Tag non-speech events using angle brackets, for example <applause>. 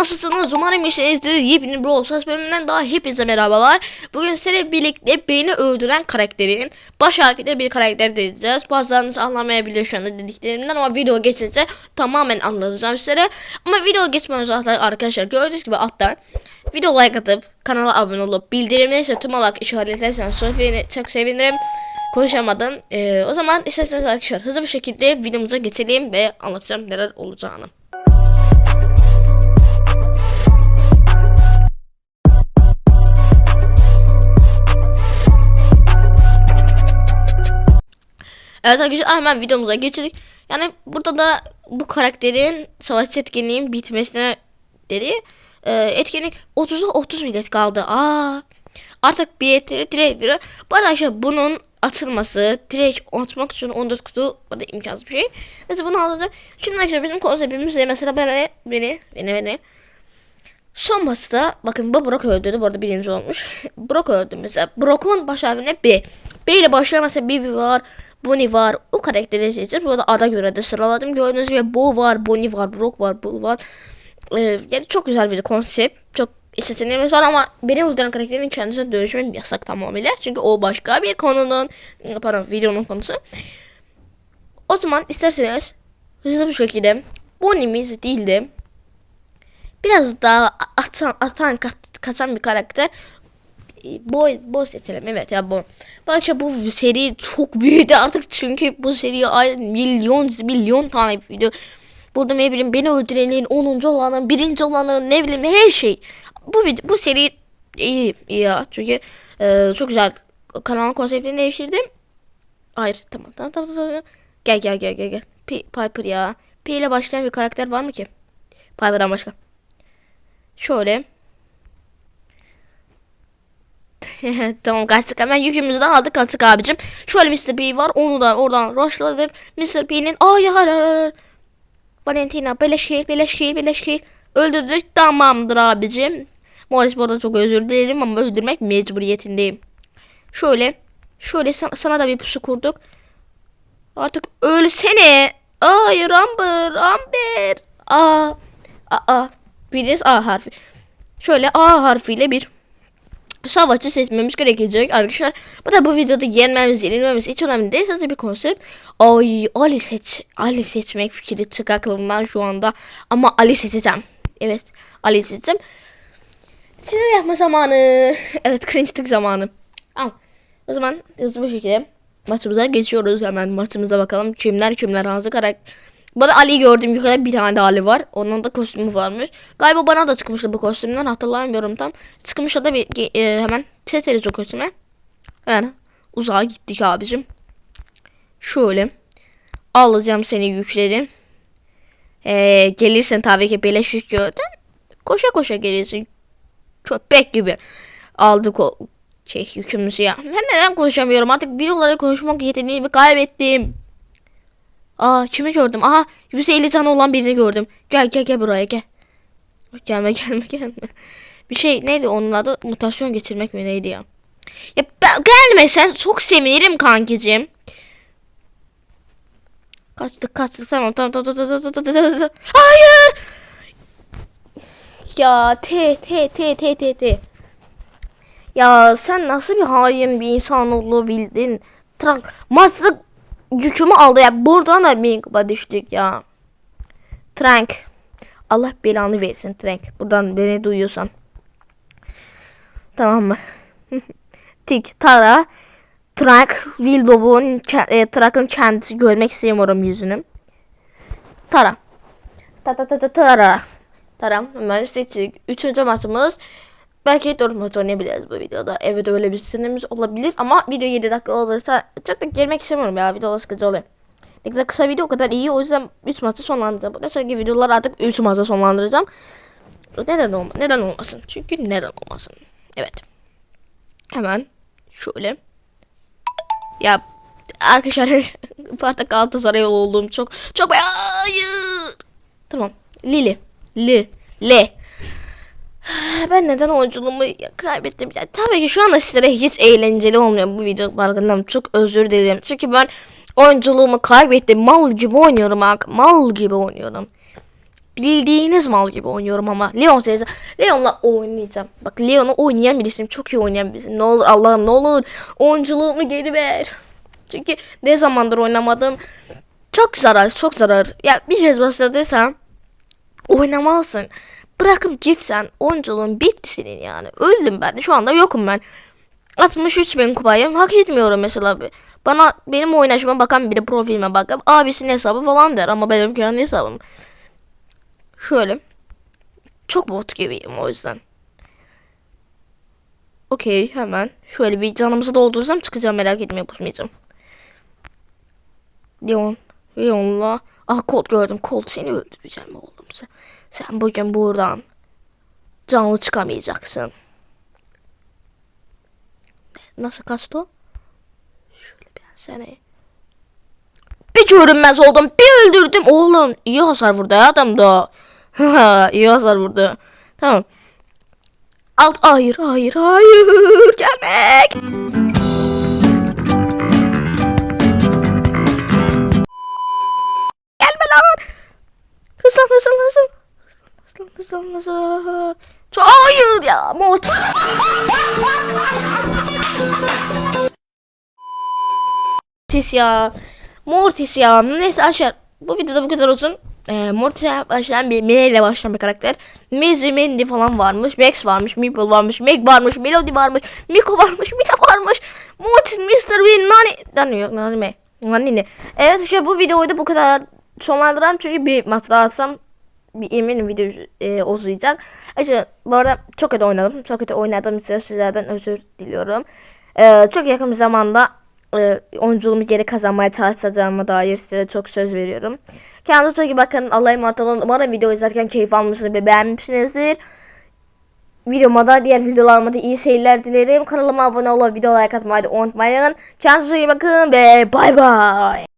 Nasılsınız? Umarım işinizdir. Yepyeni Brawl Stars bölümünden daha hepinize merhabalar. Bugün sizlerle birlikte beyni öldüren karakterin baş harfiyle bir karakter deneyeceğiz. Bazılarınız anlamayabilir şu anda dediklerimden ama video geçince tamamen anlatacağım sizlere. Ama video geçmeden önce arkadaşlar gördüğünüz gibi alttan video like atıp kanala abone olup bildirimleri ise tüm olarak işaretlerseniz. Çok sevinirim. Konuşamadım. Ee, o zaman isterseniz arkadaşlar hızlı bir şekilde videomuza geçelim ve anlatacağım neler olacağını. Evet arkadaşlar hemen videomuza geçelim. Yani burada da bu karakterin savaş etkinliğin bitmesine dedi. Ee, etkinlik 30'a 30 bilet kaldı. Aa. Artık biletleri direkt bir. Bu arkadaşlar bunun atılması direkt atmak için 14 kutu burada imkansız bir şey. Neyse bunu alacağım. Şimdi arkadaşlar bizim konseptimiz de mesela beni beni beni beni Son maçta bakın bu Brock öldürdü. Bu arada birinci olmuş. <laughs> Brock öldü mesela. Brock'un baş harfine B. B ile başlayan mesela Bibi var. Bonnie var. O seçeceğiz. Bu arada ada göre de sıraladım. Gördüğünüz gibi Bo var. Bonnie var. Brock var. Bull var. Ee, yani çok güzel bir konsept. Çok seçeneğimiz var ama beni öldüren karakterin kendisine dönüşmem yasak tamamıyla. Çünkü o başka bir konunun pardon videonun konusu. O zaman isterseniz hızlı bir şekilde Bonnie'miz değil de biraz daha atan, atan kat, bir karakter. Boy, boy seçelim evet ya bu. Bence bu seri çok büyüdü artık çünkü bu seri ay milyon milyon tane video. Burada ne bileyim beni öldürenin 10. olanın, birinci olanın ne bileyim her şey. Bu video bu seri iyi, iyi ya çünkü e, çok güzel kanalın konseptini değiştirdim. Hayır tamam tamam tamam tamam. Gel gel gel gel gel. P Piper ya. P ile başlayan bir karakter var mı ki? Piper'dan başka. Şöyle. <laughs> tamam kaçtık hemen yükümüzü de aldık kaçtık abicim. Şöyle Mr. P var onu da oradan rushladık. Mr. P'nin ay hayır Valentina beleşkil beleşkil beleşkil öldürdük tamamdır abicim. Morris bu arada çok özür dilerim ama öldürmek mecburiyetindeyim. Şöyle şöyle sana, sana da bir pusu kurduk. Artık ölsene. Ay Amber Amber. Aa. Aa. Biliriz A harfi. Şöyle A harfiyle bir savaşçı seçmemiz gerekecek arkadaşlar. Bu da bu videoda yenmemiz, yenilmemiz hiç önemli değil. Sadece bir konsept. Ay Ali seç. Ali seçmek fikri çık aklımdan şu anda. Ama Ali seçeceğim. Evet Ali seçeceğim. Sinir yapma zamanı. <laughs> evet cringe'lik zamanı. Al. O zaman hızlı bir şekilde maçımıza geçiyoruz. Hemen maçımıza bakalım. Kimler kimler hazır karakter. Bana Ali gördüm yukarıda bir tane de Ali var. Onun da kostümü varmış. Galiba bana da çıkmıştı bu kostümden hatırlamıyorum tam. Çıkmış da bir e, hemen seçeriz o kostüme. Hemen uzağa gittik abicim. Şöyle. Alacağım seni yükleri. Ee, gelirsen tabii ki beleş yük gördün. Koşa koşa gelirsin. Köpek gibi. Aldık o şey yükümüzü ya. Ben neden konuşamıyorum artık videolarda konuşmak yeteneğimi kaybettim. Aa kimi gördüm? Aha 150 tane olan birini gördüm. Gel gel gel buraya gel. Gelme <laughs> gelme gelme. Bir şey neydi onun adı? Mutasyon geçirmek mi neydi ya? Ya ben, gelme sen çok sevinirim kankicim. Kaçtık kaçtık tamam tamam tamam tamam tamam tamam tamam tamam. Hayır. Ya T T T T T T. Ya sen nasıl bir hain bir insan olabildin? Trak maçlık yükümü aldı ya. Buradan da Mink'a düştük ya. Trank. Allah belanı versin Trank. Buradan beni duyuyorsan. Tamam mı? <laughs> Tik, Tara, Trank, Wildow'un, e, Trak'ın kendisi görmek istemiyorum yüzünü. Tara. Ta ta ta ta Tara. Tara. Hemen seçtik. Üçüncü maçımız. Belki 4 maç oynayabiliriz bu videoda. Evet öyle bir sinemiz olabilir ama video 7 dakika olursa çok da girmek istemiyorum ya video sıkıcı oluyor. Ne kadar kısa video o kadar iyi o yüzden 3 maçta sonlandıracağım. Bu da sonraki videolar artık 3 maçta sonlandıracağım. Neden olma neden olmasın? Çünkü neden olmasın? Evet. Hemen şöyle. Ya arkadaşlar <laughs> artık Galatasaray olduğum çok çok hayır. Tamam. Lili. Li. Le. Ben neden oyunculuğumu kaybettim? Ya, tabii ki şu anda sizlere hiç eğlenceli olmuyor bu video farkındayım. Çok özür dilerim. Çünkü ben oyunculuğumu kaybettim. Mal gibi oynuyorum bak. Mal gibi oynuyorum. bildiğiniz mal gibi oynuyorum ama Leon sayısı Leon'la oynayacağım. Bak Leon'u oynayan birisiyim. Çok iyi oynayan birisiyim. Ne olur Allah'ım ne olur oyunculuğumu geri ver. Çünkü ne zamandır oynamadım. Çok zarar, çok zarar. Ya bir kez başladıysan oynamalısın. Bırakıp gitsen oyunculuğun bitti senin yani. Öldüm ben. Şu anda yokum ben. 63 bin kupayım. Hak etmiyorum mesela. Bana benim oynaşıma bakan biri profilime bakıp abisinin hesabı falan der ama benim kendi hesabım. Şöyle. Çok bot gibiyim o yüzden. Okey hemen. Şöyle bir canımızı doldursam çıkacağım merak etmeyin pusmayacağım. Leon. Leon'la. Ah Colt gördüm. Colt seni öldüreceğim oğlum sen. Sen bugün buradan canlı çıkamayacaksın. Nasıl kaçtı? Şöyle ben seni. Bir görünmez oldum. Bir öldürdüm. Oğlum iyi hasar vurdu ya adam da. <laughs> iyi hasar vurdu. Tamam. Alt hayır hayır hayır gelmek. Çok hayır ya. Mort. Mortis ya. Mortis ya. Neyse arkadaşlar bu videoda bu kadar olsun. Ee, Mortis'e başlayan bir Mine ile başlayan bir karakter. Mizzy, Mandy falan varmış. Max varmış. Meeple varmış. Meg varmış. Melody varmış. Miko varmış. Mila varmış. Mortis, Mr. Bean, Nani. Nani yok. Nani mi? Nani ne? Evet işte bu videoyu da bu kadar sonlandıralım. Çünkü bir maç atsam eminim video e, uzayacak. İşte bu arada çok kötü oynadım. Çok kötü oynadığım için sizlerden özür diliyorum. E, çok yakın bir zamanda e, oyunculuğumu geri kazanmaya çalışacağıma dair size çok söz veriyorum. Kendinize çok iyi bakın. Allah'a emanet olun. Umarım video izlerken keyif almışsınız ve beğenmişsinizdir. Videoma da diğer videolarıma da iyi seyirler dilerim. Kanalıma abone olup video like atmayı da unutmayın. Kendinize iyi bakın ve bay bay.